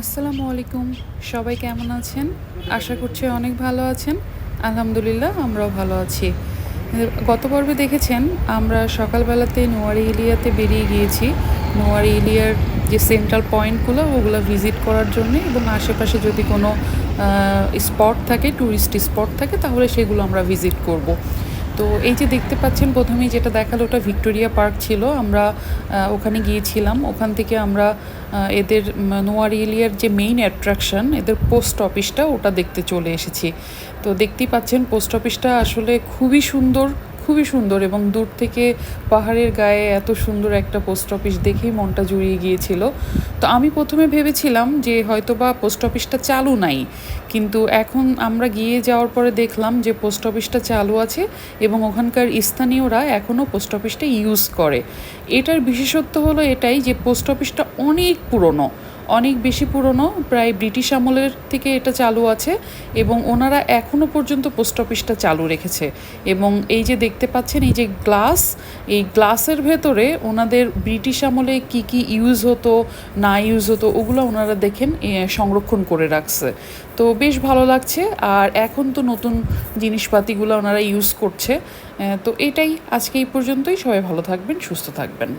আসসালামু আলাইকুম। সবাই কেমন আছেন? আশা করছি অনেক ভালো আছেন। আলহামদুলিল্লাহ, আমরাও ভালো আছি। গত পর্বে দেখেছেন, আমরা সকালবেলাতে নোয়ারি এলিয়াতে বেরিয়ে গিয়েছি। নোয়ারি এলিয়ার যে সেন্ট্রাল পয়েন্টগুলো ওগুলো ভিজিট করার জন্য এবং আশেপাশে যদি কোনো স্পট থাকে ট্যুরিস্ট স্পট থাকে, তাহলে সেগুলো আমরা ভিজিট করব। তো এই যে দেখতে পাচ্ছেন প্রথমেই যেটা দেখাল ওটা ভিক্টোরিয়া পার্ক ছিল। আমরা ওখানে গিয়েছিলাম। ওখান থেকে আমরা এদের উম, এলিয়ার যে মেইন অ্যাট্রাকশন এদের পোস্ট অফিসটা ওটা দেখতে চলে এসেছি। তো দেখতেই পাচ্ছেন পোস্ট অফিসটা আসলে খুবই সুন্দর। খুবই সুন্দর এবং দূর থেকে পাহাড়ের গায়ে এত সুন্দর একটা পোস্ট অফিস দেখেই মনটা জুড়িয়ে গিয়েছিল। তো আমি প্রথমে ভেবেছিলাম যে হয়তোবা পোস্ট অফিসটা চালু নাই, কিন্তু এখন আমরা গিয়ে যাওয়ার পরে দেখলাম যে পোস্ট অফিসটা চালু আছে এবং ওখানকার স্থানীয়রা এখনও পোস্ট অফিসটা ইউজ করে। এটার বিশেষত্ব হলো এটাই যে পোস্ট অফিসটা অনেক পুরনো অনেক বেশি পুরনো, প্রায় ব্রিটিশ আমলের থেকে এটা চালু আছে এবং ওনারা এখনও পর্যন্ত পোস্ট অফিসটা চালু রেখেছে। এবং এই যে দেখতে পাচ্ছেন, এই যে গ্লাস, এই গ্লাসের ভেতরে ওনাদের ব্রিটিশ আমলে কি কি ইউজ হতো, না ইউজ হতো, ওগুলো ওনারা দেখেন সংরক্ষণ করে রাখছে। তো বেশ ভালো লাগছে, আর এখন তো নতুন জিনিসপাতিগুলো ওনারা ইউজ করছে। তো এটাই আজকে এই পর্যন্তই। সবাই ভালো থাকবেন, সুস্থ থাকবেন।